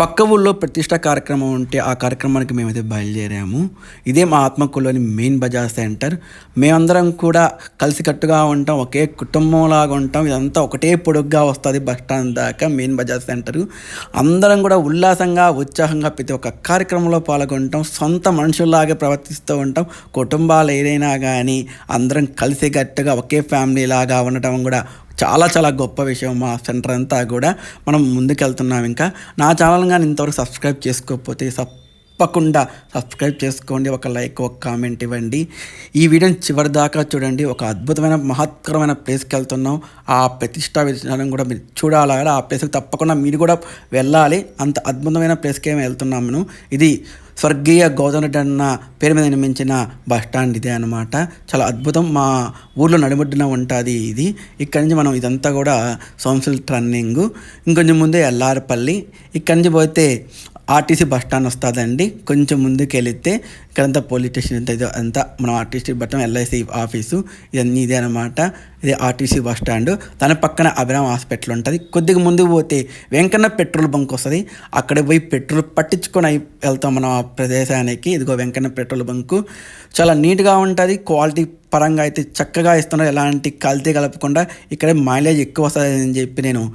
పక్క ఊళ్ళో ప్రతిష్ట కార్యక్రమం ఉంటే ఆ కార్యక్రమానికి మేమైతే బయలుదేరాము. ఇదే మా ఆత్మకూరులోని మెయిన్ బజార్ సెంటర్. మేమందరం కూడా కలిసికట్టుగా ఉంటాం ఒకే కుటుంబంలాగా ఉంటాం. ఇదంతా ఒకటే పొడుగ్గా వస్తుంది బస్ స్టాండ్ దాకా మెయిన్ బజార్ సెంటర్. అందరం కూడా ఉల్లాసంగా ఉత్సాహంగా ప్రతి ఒక్క కార్యక్రమంలో పాల్గొంటాం. సొంత మనుషుల్లాగే ప్రవర్తిస్తూ ఉంటాం. కుటుంబాలు ఏదైనా కానీ అందరం కలిసికట్టుగా ఒకే ఫ్యామిలీ లాగా ఉండటం కూడా చాలా చాలా గొప్ప విషయం మా సెంటర్ అంతా కూడా మనం ముందుకెళ్తున్నాం ఇంకా. నా ఛానల్ కానీ ఇంతవరకు సబ్స్క్రైబ్ చేసుకోకపోతే తప్పకుండా సబ్స్క్రైబ్ చేసుకోండి ఒక లైక్ ఒక కామెంట్ ఇవ్వండి. ఈ వీడియోని చివరి దాకా చూడండి. ఒక అద్భుతమైన మహత్కరమైన ప్లేస్కి వెళ్తున్నాం. ఆ ప్రతిష్టా విధానం కూడా మీరు చూడాలి? ఆ ప్లేస్కి తప్పకుండా మీరు కూడా వెళ్ళాలి. అంత అద్భుతమైన ప్లేస్కి ఏమి వెళ్తున్నాం ఇది స్వర్గీయ గౌతమ్ రెడ్డి అన్న పేరు మీద నిర్మించిన బస్ స్టాండ్ ఇదే అనమాట చాలా అద్భుతం. మా ఊర్లో నడిబొడ్డున ఉంటుంది ఇది. ఇక్కడి నుంచి మనం ఇదంతా కూడా సోమసిల్ టర్నింగ్. ఇంకొంచెం ముందే ఎల్లారపల్లి. ఇక్కడి నుంచి పోతే ఆర్టీసీ బస్ స్టాండ్ వస్తుందండి. కొంచెం ముందుకు వెళితే ఇక్కడంతా పోలీస్ స్టేషన్ ఎంత ఇదో అంతా మనం ఆర్టీసీ బట్టం ఎల్ఐసి ఆఫీసు ఇవన్నీ ఇదే అనమాట ఇది ఆర్టీసీ బస్ స్టాండ్. దాని పక్కన అభిరామ్ హాస్పిటల్ ఉంటుంది. కొద్దిగా ముందుకు పోతే వెంకన్న పెట్రోల్ బంక్ వస్తుంది. అక్కడ పోయి పెట్రోల్ పట్టించుకొని వెళ్తాం మనం ఆ ప్రదేశానికి. ఇదిగో వెంకన్న పెట్రోల్ బంకు. చాలా నీట్గా ఉంటుంది. క్వాలిటీ పరంగా అయితే చక్కగా ఇస్తున్నారు. ఎలాంటి కల్తీ కలపకుండా ఇక్కడ మైలేజ్ ఎక్కువ వస్తుంది అని చెప్పి నేను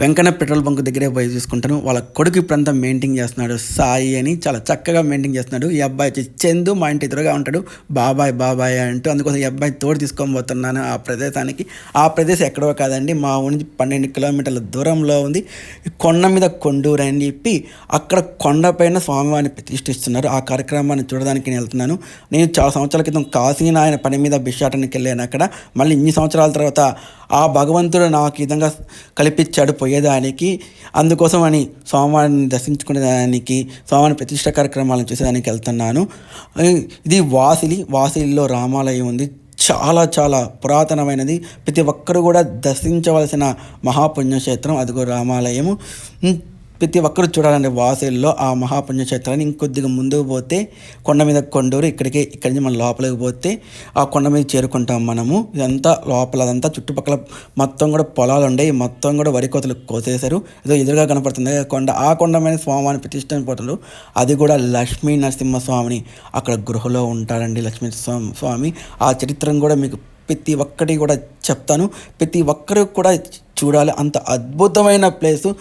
వెంకన్న పెట్రోల్ బంక్ దగ్గరే పోయి చూసుకుంటాను. వాళ్ళ కొడుకు ఇప్పుడంతా మెయింటైన్ చేస్తున్నాడు. సాయి అని చాలా చక్కగా మెయింటైన్ చేస్తున్నాడు. ఈ అబ్బాయి వచ్చి చందు మా ఇంటి ఎదురుగా ఉంటాడు. బాబాయ్ బాబాయ్ అంటూ అందుకోసం ఈ అబ్బాయి తోడు తీసుకొని పోతున్నాను ఆ ప్రదేశానికి. ఆ ప్రదేశం ఎక్కడో కాదండి. మా ఊరి నుంచి పన్నెండు కిలోమీటర్ల దూరంలో ఉంది. కొండ మీద కొండూరు అని చెప్పి అక్కడ కొండపైన స్వామివారిని ప్రతిష్ఠిస్తున్నారు. ఆ కార్యక్రమాన్ని చూడడానికి నేను వెళ్తున్నాను. నేను చాలా సంవత్సరాల క్రితం కాశీ పని మీద బిషాటానికి వెళ్ళాను అక్కడ. మళ్ళీ ఇన్ని సంవత్సరాల తర్వాత ఆ భగవంతుడు నాకు విధంగా కల్పించాడు పోయేదానికి. అందుకోసం అని స్వామివారిని దర్శించుకునేదానికి స్వామివారి ప్రతిష్ట కార్యక్రమాలను చూసేదానికి వెళ్తున్నాను. ఇది వాసిలి వాసిలిలో రామాలయం ఉంది. చాలా చాలా పురాతనమైనది. ప్రతి ఒక్కరు కూడా దర్శించవలసిన మహాపుణ్యక్షేత్రం అదిగో రామాలయము. ప్రతి ఒక్కరు చూడాలండి వాసిల్లో ఆ మహాపుణ్యక్షేత్రాన్ని ఇంకొద్దిగా ముందుకు పోతే కొండ మీద కొండూరు ఇక్కడికి ఇక్కడి నుంచి మనం లోపలికి పోతే ఆ కొండ మీద చేరుకుంటాం మనము. ఇదంతా లోపల అదంతా చుట్టుపక్కల మొత్తం కూడా పొలాలు ఉండే మొత్తం కూడా వరి కోతలు కోసేశారు. ఏదో ఎదురుగా కనపడుతుంది. కొండ ఆ కొండ మీద స్వామిని ప్రతిష్ఠించిన పోతారు అది కూడా లక్ష్మీ నరసింహస్వామిని అక్కడ గృహలో ఉంటారండి లక్ష్మీ స్వామి. స్వామి ఆ చరిత్రను కూడా మీకు ప్రతి ఒక్కటి కూడా చెప్తాను. ప్రతి ఒక్కరు కూడా చూడాలి. అంత అద్భుతమైన ప్లేసు.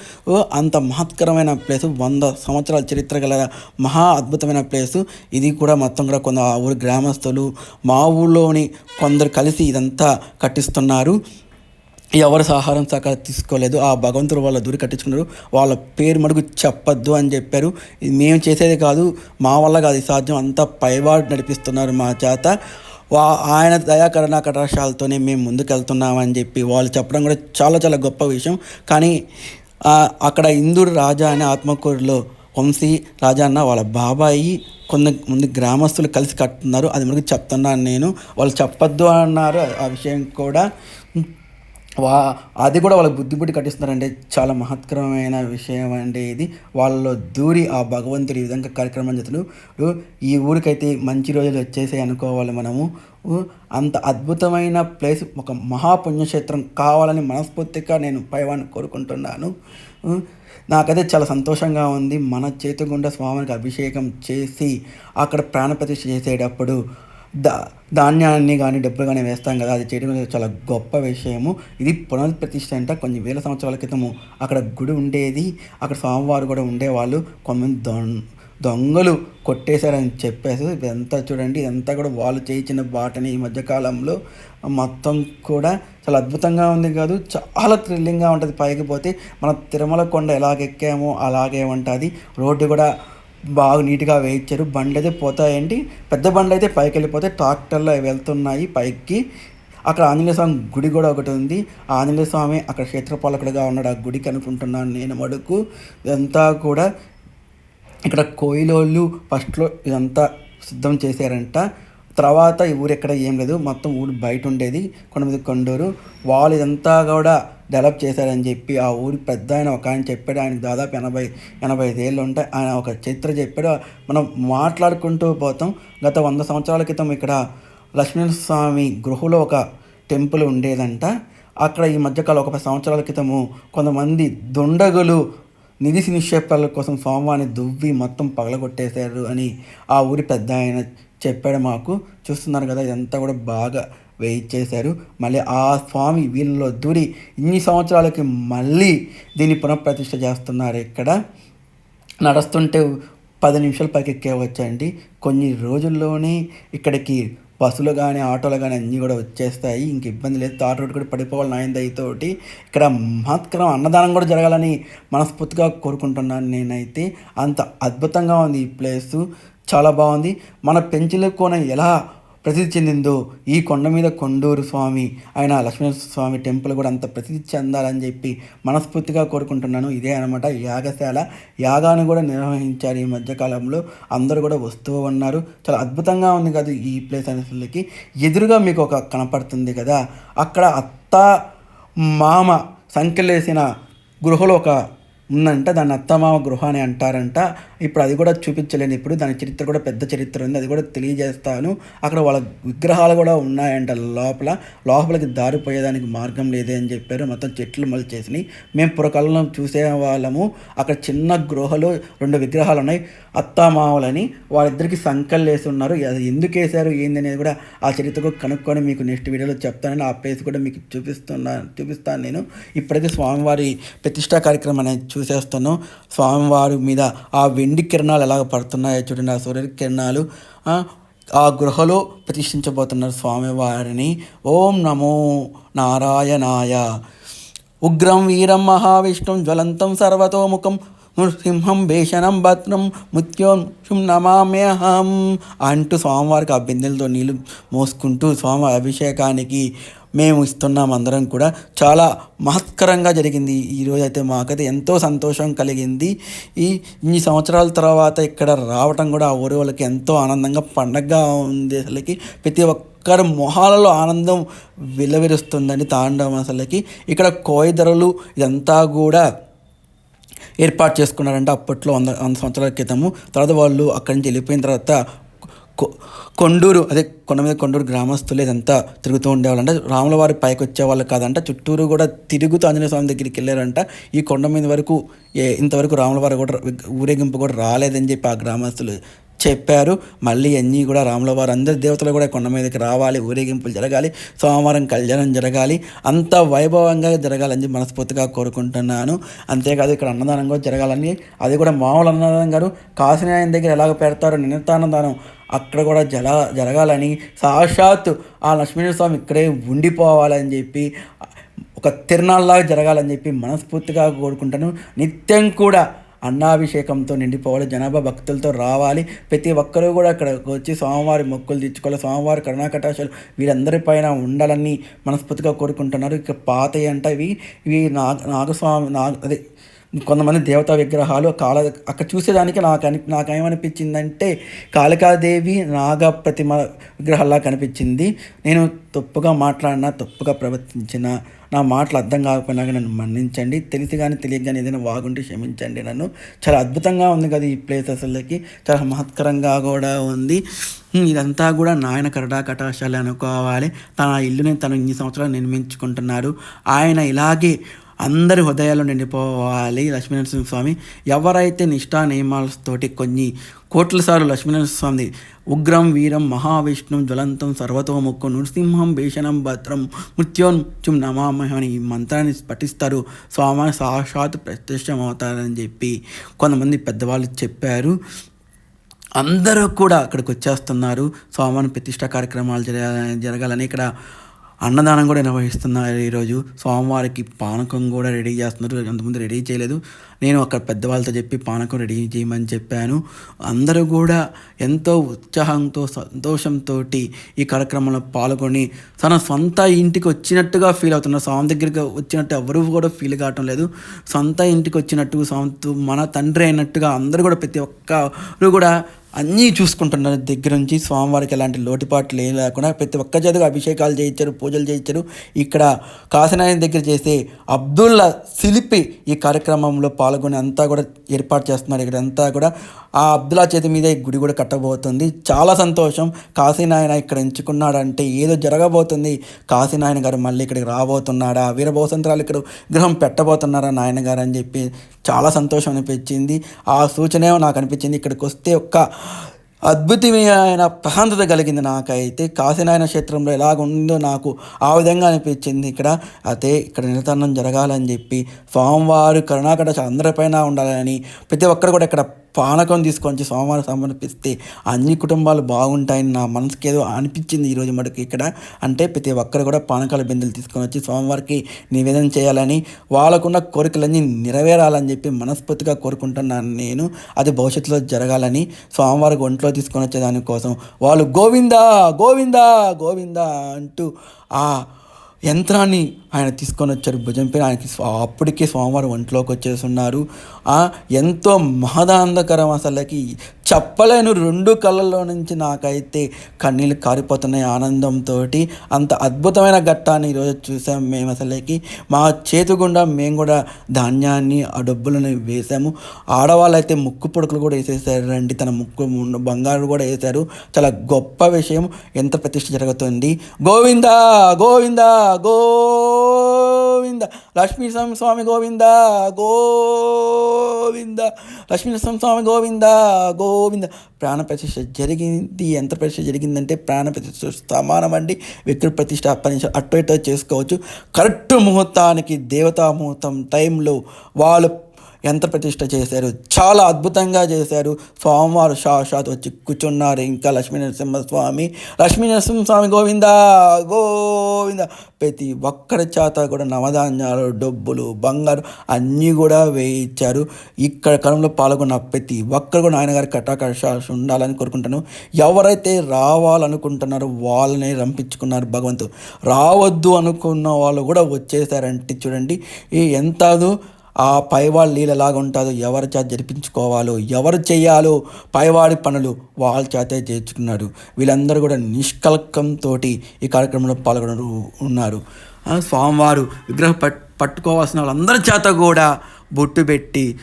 అంత మహత్కరమైన ప్లేసు. వంద సంవత్సరాల చరిత్ర గల మహా అద్భుతమైన ప్లేసు. ఇది కూడా మొత్తం కూడా కొంత ఆ ఊరు గ్రామస్తులు మా ఊళ్ళోని కొందరు కలిసి ఇదంతా కట్టిస్తున్నారు. ఎవరు సహారం సహకారం తీసుకోలేదు. ఆ భగవంతుడు వాళ్ళ దూరి కట్టించుకున్నారు. వాళ్ళ పేరు మడుగు చెప్పొద్దు అని చెప్పారు. ఇది మేము చేసేది కాదు. మా వల్ల కాదు. సాధ్యం అంతా పైవాడు నడిపిస్తున్నారు మా చేత. ఆయన దయాకరణ కటాక్షాలతోనే మేము ముందుకెళ్తున్నామని చెప్పి వాళ్ళు చెప్పడం కూడా చాలా చాలా గొప్ప విషయం. కానీ అక్కడ ఇందుడు రాజా అనే ఆత్మకూరులో వంశీ రాజా అన్న వాళ్ళ బాబాయి కొంత మంది గ్రామస్తులు కలిసి కట్టున్నారు అది మనకు చెప్తున్నాను నేను. వాళ్ళు చెప్పొద్దు అన్నారు. ఆ విషయం కూడా వా అది కూడా వాళ్ళకి బుద్ధి కట్టిస్తున్నారంటే చాలా మహత్కరమైన విషయం అండి ఇది. వాళ్ళలో దూరి ఆ భగవంతుడు ఈ విధంగా కార్యక్రమం చేస్తున్నారు ఈ ఊరికైతే మంచి రోజులు వచ్చేసాయి అనుకోవాలి మనము. అంత అద్భుతమైన ప్లేస్ ఒక మహాపుణ్యక్షేత్రం కావాలని మనస్ఫూర్తిగా నేను పైవాన్ని కోరుకుంటున్నాను. నాకైతే చాలా సంతోషంగా ఉంది. మన చేతిగుండా స్వామికి అభిషేకం చేసి అక్కడ ప్రాణప్రతిష్ఠ చేసేటప్పుడు దా ధాన్యాన్ని కానీ డబ్బులు కానీ వేస్తాం కదా అది చేయడం చాలా గొప్ప విషయము. ఇది పునఃప్రతిష్ఠ అంట. కొన్ని వేల సంవత్సరాల క్రితము అక్కడ గుడి ఉండేది. అక్కడ స్వామివారు కూడా ఉండేవాళ్ళు. కొంతమంది దొంగ దొంగలు కొట్టేశారని చెప్పేసి ఇదంతా చూడండి. ఇదంతా కూడా వాళ్ళు చేయించిన బాటని ఈ మధ్యకాలంలో మొత్తం కూడా చాలా అద్భుతంగా ఉంది కాదు. చాలా థ్రిల్లింగ్గా ఉంటుంది. పైకి పోతే మన తిరుమల కొండ ఎలాగెక్కామో అలాగే ఉంటుంది. రోడ్డు కూడా బాగా నీట్గా వేయించారు. బండ్లు అయితే పోతాయండి. పెద్ద బండ్లు అయితే పైకి వెళ్ళిపోతే ట్రాక్టర్లు వెళ్తున్నాయి పైకి. అక్కడ ఆంజనేయ స్వామి గుడి కూడా ఒకటి ఉంది. ఆంజనేయ స్వామి అక్కడ క్షేత్రపాలకుడిగా ఉన్నాడు. ఆ గుడికి అనుకుంటున్నాను నేను మడుకు. ఇదంతా కూడా ఇక్కడ కోయిలోళ్ళు ఫస్ట్లో ఇదంతా సిద్ధం చేశారంట. తర్వాత ఈ ఊరు ఎక్కడ ఏం లేదు. మొత్తం ఊరు బయట ఉండేది. కొండమీద కొండూరు. వాళ్ళు ఇదంతా కూడా డెవలప్ చేశారని చెప్పి ఆ ఊరి పెద్ద ఆయన ఒక ఆయన చెప్పాడు. ఆయనకు దాదాపు ఎనభై ఎనభై ఐదు ఏళ్ళు ఉంటాయి. ఆయన ఒక చరిత్ర చెప్పాడు. మనం మాట్లాడుకుంటూ పోతాం. గత వంద సంవత్సరాల క్రితం ఇక్కడ లక్ష్మీస్వామి గృహలో ఒక టెంపుల్ ఉండేదంట. అక్కడ ఈ మధ్యకాలం ఒక పది సంవత్సరాల క్రితము కొంతమంది దుండగులు నిధి నిక్షేపాల కోసం స్వామివారిని దువ్వి మొత్తం పగలగొట్టేశారు అని ఆ ఊరి పెద్ద ఆయన చెప్పాడు మాకు. చూస్తున్నారు కదా ఇదంతా కూడా బాగా వెయిట్ చేశారు. మళ్ళీ ఆ స్వామి వీళ్ళలో దూరి ఇన్ని సంవత్సరాలకి మళ్ళీ దీన్ని పునఃప్రతిష్ఠ చేస్తున్నారు ఇక్కడ. నడుస్తుంటే పది నిమిషాలు పైకి ఎక్కేవచ్చండి కొన్ని రోజుల్లోనే ఇక్కడికి బస్సులు కానీ ఆటోలు కానీ అన్నీ కూడా వచ్చేస్తాయి. ఇంక ఇబ్బంది లేదు. తాట రోడ్డు కూడా పడిపోవాలి నాయన దయతోటి. ఇక్కడ మహత్కరం అన్నదానం కూడా జరగాలని మనస్ఫూర్తిగా కోరుకుంటున్నాను నేనైతే. అంత అద్భుతంగా ఉంది ఈ ప్లేసు. చాలా బాగుంది. మన పెంచుల కోన ఎలా ప్రసిద్ధి చెందిందో ఈ కొండ మీద కొండూరు స్వామి ఆయన లక్ష్మీనరసింహ స్వామి టెంపుల్ కూడా అంత ప్రసిద్ధి చెందాలని చెప్పి మనస్ఫూర్తిగా కోరుకుంటున్నాను. ఇదే అనమాట యాగశాల. యాగాన్ని కూడా నిర్వహించారు ఈ మధ్యకాలంలో అందరూ కూడా వస్తూ ఉన్నారు. చాలా అద్భుతంగా ఉంది కదా ఈ ప్లేస్ అనేసరికి ఎదురుగా మీకు ఒక కనపడుతుంది కదా. అక్కడ అత్త మామ సంఖ్యలేసిన గృహలో ఒక ఉందంట దాన్ని అత్తమామ గృహ అని అంటారంట. ఇప్పుడు అది కూడా చూపించలేను ఇప్పుడు దాని చరిత్ర కూడా పెద్ద చరిత్ర ఉంది అది కూడా తెలియజేస్తాను. అక్కడ వాళ్ళ విగ్రహాలు కూడా ఉన్నాయంట లోపల. లోపలికి దారిపోయేదానికి మార్గం లేదే అని చెప్పారు. మొత్తం చెట్లు మలిచేసినాయి మేము పురకాలంలో చూసే వాళ్ళము. అక్కడ చిన్న గృహలో రెండు విగ్రహాలు ఉన్నాయి. అత్తమామలని వాళ్ళిద్దరికి సంకలు వేసి ఉన్నారు. అది ఎందుకు వేశారు ఏంది అనేది కూడా ఆ చరిత్రకు కనుక్కొని మీకు నెక్స్ట్ వీడియోలో చెప్తానని ఆ ప్లేస్ కూడా మీకు చూపిస్తున్నా చూపిస్తాను నేను. ఇప్పటికే స్వామివారి ప్రతిష్టా కార్యక్రమం అనేది చూసేస్తాను స్వామివారి మీద ఆ వెండి కిరణాలు ఎలాగ పడుతున్నాయో చూడండి. ఆ సూర్య కిరణాలు ఆ, ఆ గృహలో ప్రతిష్ఠించబోతున్నారు స్వామివారిని ఓం నమో నారాయణాయ. ఉగ్రం వీరం మహావిష్ణుం జ్వలంతం సర్వతోముఖం నృసింహం భీషణం భద్రం ముత్యోం నమామ్యహం అంటూ స్వామివారికి ఆ బిందెలతో నీళ్ళు మోసుకుంటూ స్వామి అభిషేకానికి మేము ఇస్తున్నాం అందరం కూడా. చాలా మహత్కరంగా జరిగింది. ఈరోజు అయితే మాకైతే ఎంతో సంతోషం కలిగింది. ఈ ఇన్ని సంవత్సరాల తర్వాత ఇక్కడ రావటం కూడా ఆ ఊరి వాళ్ళకి ఎంతో ఆనందంగా పండగగా ఉంది అసలుకి. ప్రతి ఒక్కరి మొహాలలో ఆనందం విలవిరుస్తుందని తాండవం అసలుకి. ఇక్కడ కోయిదరలు ఇదంతా కూడా ఏర్పాటు చేసుకున్నారంటే అప్పట్లో వంద వంద సంవత్సరాల క్రితము. తర్వాత వాళ్ళు అక్కడి నుంచి వెళ్ళిపోయిన తర్వాత కొ- కొండూరు అదే కొండ మీద కొండూరు గ్రామస్తులు ఇదంతా తిరుగుతూ ఉండేవాళ్ళు అంటే రాముల వారి పైకి వచ్చేవాళ్ళు కాదంట. చుట్టూరు కూడా తిరుగుతూ ఆంజనేయ స్వామి దగ్గరికి వెళ్ళారంట. ఈ కొండ మీద వరకు ఏ ఇంతవరకు రాముల వారు కూడా ఊరేగింపు కూడా రాలేదని చెప్పి ఆ గ్రామస్తులు చెప్పారు. మళ్ళీ అన్నీ కూడా రాముల వారు అందరి దేవతలు కూడా కొండ మీదకి రావాలి ఊరేగింపులు జరగాలి సోమవారం కళ్యాణం జరగాలి అంత వైభవంగా జరగాలని మనస్ఫూర్తిగా కోరుకుంటున్నాను. అంతేకాదు ఇక్కడ అన్నదానం కూడా జరగాలని అది కూడా మామూలు అన్నదానం గారు కాశీనాయన దగ్గర ఎలాగ పెడతారో నిన్నతానందానం అక్కడ కూడా జల జరగాలని సాక్షాత్ ఆ లక్ష్మీనరసింహ స్వామి ఇక్కడే ఉండిపోవాలని చెప్పి ఒక తిరునాళ్ళలాగా జరగాలని చెప్పి మనస్ఫూర్తిగా కోరుకుంటాను నిత్యం కూడా అన్నాభిషేకంతో నిండిపోవాలి జనాభా భక్తులతో రావాలి. ప్రతి ఒక్కరూ కూడా అక్కడికి వచ్చి స్వామివారి మొక్కులు తెచ్చుకోవాలి స్వామివారి కరుణాకటాశాలు వీరందరిపైన ఉండాలని మనస్ఫూర్తిగా కోరుకుంటున్నారు. ఇక పాతవి అంటే ఇవి ఇవి నాగ నాగస్వామి నాగ అదే కొంతమంది దేవతా విగ్రహాలు కాళ అక్కడ చూసేదానికి నాకు అని నాకేమనిపించిందంటే కాళికాదేవి నాగ ప్రతిమ విగ్రహాల్లా కనిపించింది. నేను తప్పుగా మాట్లాడినా తప్పుగా ప్రవర్తించిన నా మాటలు అర్థం కాకపోయినా కానీ నన్ను మన్నించండి. తెలిసి కానీ తెలియక కానీ ఏదైనా వాగుంటే క్షమించండి నన్ను. చాలా అద్భుతంగా ఉంది కదా ఈ ప్లేస్ అసలుకి. చాలా మహత్కరంగా కూడా ఉంది. ఇదంతా కూడా నాయన కరడా కటాశాలు అనుకోవాలి. తన ఇల్లుని తను ఇన్ని సంవత్సరాలు నిర్మించుకుంటున్నారు. ఆయన ఇలాగే అందరి హృదయాల్లో నిండిపోవాలి లక్ష్మీనరసింహ స్వామి. ఎవరైతే నిష్ఠా నియమాలతోటి కొన్ని కోట్ల సార్లు లక్ష్మీనరసింహ స్వామి ఉగ్రం వీరం మహావిష్ణుం జ్వలంతం సర్వతోముఖం నృసింహం భీషణం భద్రం మృత్యోన్ముత్యం నమామహం అని ఈ మంత్రాన్ని పఠిస్తారు. స్వామి సాక్షాత్ ప్రత్యక్షమవుతారని చెప్పి కొంతమంది పెద్దవాళ్ళు చెప్పారు. అందరూ కూడా అక్కడికి వచ్చేస్తున్నారు. స్వామిని ప్రతిష్ట కార్యక్రమాలు జరగాలని ఇక్కడ అన్నదానం కూడా నిర్వహిస్తున్నారు ఈరోజు. స్వామివారికి పానకం కూడా రెడీ చేస్తున్నారు. అంతకుముందు రెడీ చేయలేదు. నేను అక్కడ పెద్దవాళ్ళతో చెప్పి పానకం రెడీ చేయమని చెప్పాను. అందరూ కూడా ఎంతో ఉత్సాహంతో సంతోషంతో ఈ కార్యక్రమంలో పాల్గొని తన సొంత ఇంటికి వచ్చినట్టుగా ఫీల్ అవుతున్నారు. స్వామి దగ్గరికి వచ్చినట్టు ఎవరు కూడా ఫీల్ కావటం లేదు. సొంత ఇంటికి వచ్చినట్టు సొంత మన తండ్రి అయినట్టుగా అందరూ కూడా ప్రతి ఒక్కరు కూడా అన్నీ చూసుకుంటున్నారు దగ్గర నుంచి స్వామివారికి ఎలాంటి లోటుపాట్లు ఏం లేకుండా ప్రతి ఒక్క చదువు అభిషేకాలు చేయించారు పూజలు చేయించారు. ఇక్కడ కాశీనాయన దగ్గర చేసే అబ్దుల్లా శిల్పి ఈ కార్యక్రమంలో పాల్గొని అంతా కూడా ఏర్పాటు చేస్తున్నారు. ఇక్కడ అంతా కూడా ఆ అబ్దుల్లా చేతి మీద ఈ గుడి కూడా కట్టబోతుంది. చాలా సంతోషం. కాశీనాయన ఇక్కడ ఎంచుకున్నాడంటే ఏదో జరగబోతుంది. కాశీనాయన గారు మళ్ళీ ఇక్కడికి రాబోతున్నాడా? వీరభోసంతరాలు ఇక్కడ విగ్రహం పెట్టబోతున్నారా నాయన గారు అని చెప్పి చాలా సంతోషం అనిపించింది. ఆ సూచనే నాకు అనిపించింది. ఇక్కడికి వస్తే ఒక్క అద్భుతమైన ప్రశాంతత కలిగింది నాకైతే. కాశీనాయన క్షేత్రంలో ఎలాగ ఉందో నాకు ఆ విధంగా అనిపించింది. ఇక్కడ అయితే ఇక్కడ నిరతనం జరగాలని చెప్పి స్వామివారు కరుణాకట అందరిపైన ఉండాలని ప్రతి ఒక్కరు కూడా ఇక్కడ పానకం తీసుకొని సోమవారం సమర్పిస్తే అన్ని కుటుంబాలు బాగుంటాయని నా మనసుకి ఏదో అనిపించింది ఈరోజు మటుకు ఇక్కడ. అంటే ప్రతి ఒక్కరు కూడా పానకాల బిందెలు తీసుకొని వచ్చి సోమవారికి నివేదన చేయాలని వాళ్ళకున్న కోరికలన్నీ నెరవేరాలని చెప్పి మనస్ఫూర్తిగా కోరుకుంటున్నాను నేను. అది భవిష్యత్తులో జరగాలని స్వామివారికి ఒంట్లో తీసుకొని వచ్చే దానికోసం. వాళ్ళు గోవిందా గోవిందా గోవిందా అంటూ ఆ యంత్రాన్ని ఆయన తీసుకొని వచ్చారు. భుజం పైన ఆయనకి అప్పటికే స్వామివారు ఒంట్లోకి వచ్చేస్తున్నారు. ఆ ఎంతో మహదాంధకరం అసలుకి. చెప్పలేను రెండు కళ్ళల్లో నుంచి నాకైతే కన్నీళ్ళు కారిపోతున్నాయి ఆనందంతో అంత అద్భుతమైన ఘట్టాన్ని ఈరోజు చూసాం మేము అసలుకి. మా చేతి గుండా మేము కూడా ధాన్యాన్ని ఆ డబ్బులను వేసాము. ఆడవాళ్ళు అయితే ముక్కు పుడకలు కూడా వేసేసారు. రండి తన ముక్కు ముందు బంగారు కూడా వేశారు చాలా గొప్ప విషయం. ఎంత ప్రతిష్ట జరుగుతుంది? గోవిందా గోవిందా గోవింద. లక్ష్మీ స్వామి గోవింద గోవింద. లక్ష్మీ స్వామి గోవింద గోవింద. ప్రాణ ప్రతిష్ఠ జరిగింది. ఎంత ప్రతిష్ఠ జరిగిందంటే ప్రాణ ప్రతిష్ఠ సమానం అండి విగ్రహ ప్రతిష్ఠ పని అటు ఇటు చేసుకోవచ్చు. కరెక్ట్ ముహూర్తానికి దేవతా ముహూర్తం టైంలో వాళ్ళు ఎంత ప్రతిష్ట చేశారు? చాలా అద్భుతంగా చేశారు. స్వామివారు సాక్షాత్ వచ్చి కూర్చున్నారు ఇంకా లక్ష్మీ నరసింహస్వామి. లక్ష్మీ నరసింహస్వామి గోవింద గోవింద. ప్రతి ఒక్కరి చేత కూడా నవధాన్యాలు డబ్బులు బంగారు అన్నీ కూడా వేయించారు. ఇక్కడ కరంలో పాల్గొన్న ప్రతి ఒక్కరు కూడా నాయనగారి కటాకటాక్ష ఉండాలని కోరుకుంటాను. ఎవరైతే రావాలనుకుంటున్నారో వాళ్ళని రంపించుకున్నారు భగవంతుడు. రావద్దు అనుకున్న వాళ్ళు కూడా వచ్చేసారంటే చూడండి ఈ ఆ ఆ పైవాడి ఎలాగ ఉంటుందో ఎవరి చేత జరిపించుకోవాలో ఎవరు చేయాలో పైవాడి పనులు వాళ్ళ చేతే చేర్చుకున్నారు వీళ్ళందరూ కూడా నిష్కల్కంతో ఈ కార్యక్రమంలో పాల్గొన ఉన్నారు. స్వామివారు విగ్రహం పట్ పట్టుకోవాల్సిన వాళ్ళందరి చేత కూడా బొట్టు పెట్టి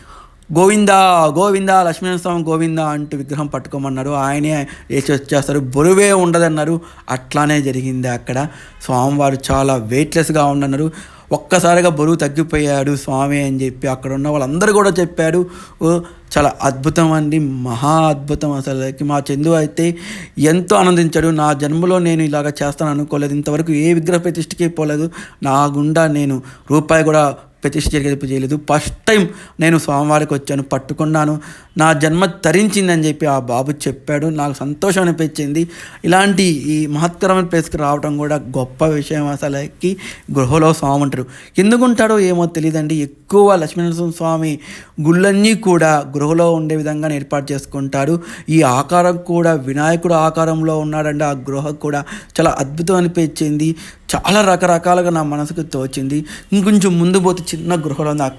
గోవిందా గోవిందా లక్ష్మీనరస్వామి గోవిందా అంటూ విగ్రహం పట్టుకోమన్నారు. ఆయనే వేసి వచ్చేస్తారు. బరువే ఉండదన్నారు. అట్లానే జరిగింది అక్కడ. స్వామివారు చాలా వెయిట్లెస్గా ఉండన్నారు. ఒక్కసారిగా బరువు తగ్గిపోయాడు స్వామి అని చెప్పి అక్కడ ఉన్న వాళ్ళందరూ కూడా చెప్పారు. ఓ, చాలా అద్భుతం అండి. మహా అద్భుతం అసలుకి. మా చందు అయితే ఎంతో ఆనందించాడు. నా జన్మలో నేను ఇలాగ చేస్తాను అనుకోలేదు. ఇంతవరకు ఏ విగ్రహ ప్రతిష్ఠకి పోలేదు. నా గుండా నేను రూపాయి కూడా ప్రతిష్ఠ జరిగేది చేయలేదు. ఫస్ట్ టైం నేను స్వామివారికి వచ్చాను పట్టుకున్నాను. నా జన్మ తరించిందని చెప్పి ఆ బాబు చెప్పాడు. నాకు సంతోషం అనిపించింది. ఇలాంటి ఈ మహత్తరమైన ప్లేస్కి రావడం కూడా గొప్ప విషయం అసలుకి. గృహలో స్వామి ఉంటారు. ఎందుకు ఉంటాడో ఏమో తెలియదండి ఎక్కువ లక్ష్మీనరసింహ స్వామి గుళ్ళన్నీ కూడా గృహలో ఉండే విధంగా ఏర్పాటు చేసుకుంటారు ఈ ఆకారం కూడా వినాయకుడు ఆకారంలో ఉన్నాడండి. ఆ గృహ కూడా చాలా అద్భుతం అనిపించింది. చాలా రకరకాలుగా నా మనసుకు తోచింది. ఇంకొంచెం ముందు పోతే చిన్న గృహలో ఉంది ఆ-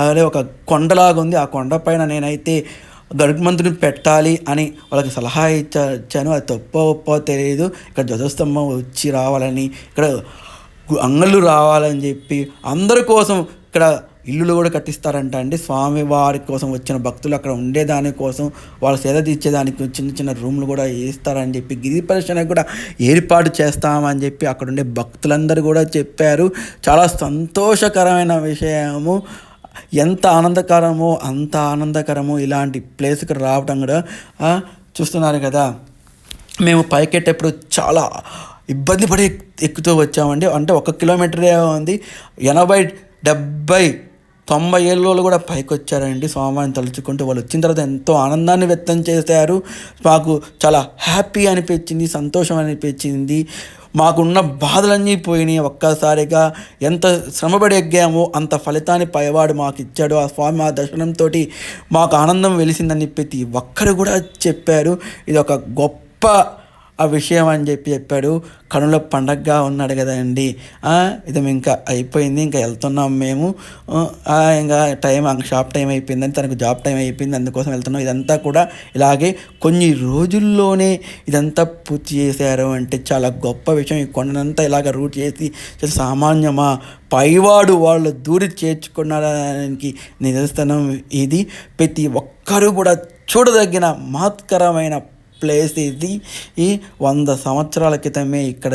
అదే ఒక కొండలాగా ఉంది. ఆ కొండ పైన నేనైతే గరుగ్మంతుని పెట్టాలి అని వాళ్ళకి సలహా ఇచ్చాను. అది తప్పో ఒప్పో తెలియదు ఇక్కడ ధ్వజస్తంభం వచ్చి రావాలని ఇక్కడ అంగళ్ళు రావాలని చెప్పి అందరి కోసం ఇక్కడ ఇల్లులు కూడా కట్టిస్తారంట అండి. స్వామి వారి కోసం వచ్చిన భక్తులు అక్కడ ఉండేదాని కోసం వాళ్ళ సేద తీర్చేదానికి చిన్న చిన్న రూమ్లు కూడా వేస్తారని చెప్పి గిరి ప్రదర్శన కూడా ఏర్పాటు చేస్తామని చెప్పి అక్కడ ఉండే భక్తులందరూ కూడా చెప్పారు. చాలా సంతోషకరమైన విషయము. ఎంత ఆనందకరమో అంత ఆనందకరము ఇలాంటి ప్లేస్కి రావడం కూడా చూస్తున్నారు కదా. మేము పైకెట్టేప్పుడు చాలా ఇబ్బంది పడి ఎక్కుతూ వచ్చామండి. అంటే ఒక కిలోమీటరే ఉంది. ఎనభై డెబ్బై తొంభై ఏళ్ళ వాళ్ళు కూడా పైకి వచ్చారండి స్వామిని తలుచుకుంటూ. వాళ్ళు వచ్చిన తర్వాత ఎంతో ఆనందాన్ని వ్యక్తం చేశారు. మాకు చాలా హ్యాపీ అనిపించింది సంతోషం అనిపించింది. మాకున్న బాధలన్నీ పోయినాయి ఒక్కసారిగా. ఎంత శ్రమపడి ఎగ్గామో అంత ఫలితాన్ని పైవాడు మాకు ఇచ్చాడు ఆ స్వామి ఆ దర్శనంతో మాకు ఆనందం వెలిసిందని ప్రతి ఒక్కరు కూడా చెప్పారు. ఇది ఒక గొప్ప ఆ విషయం అని చెప్పి చెప్పాడు. కనుల పండగగా ఉన్నాడు కదండి. ఇది ఇంకా అయిపోయింది ఇంకా వెళ్తున్నాం మేము. ఇంకా టైం షాప్ టైం అయిపోయిందని తనకు జాబ్ టైం అయిపోయింది అందుకోసం వెళ్తున్నాం. ఇదంతా కూడా ఇలాగే కొన్ని రోజుల్లోనే ఇదంతా పూర్తి చేశారు అంటే చాలా గొప్ప విషయం. ఈ కొండనంతా ఇలాగ రూట్ చేసి సామాన్యమా పైవాడు వాళ్ళు దూరి చేర్చుకున్నాడానికి నిదర్శనం ఇది. ప్రతి ఒక్కరూ కూడా చూడదగిన మహత్కరమైన ప్లేస్ ఇది. ఈ వంద సంవత్సరాల క్రితమే ఇక్కడ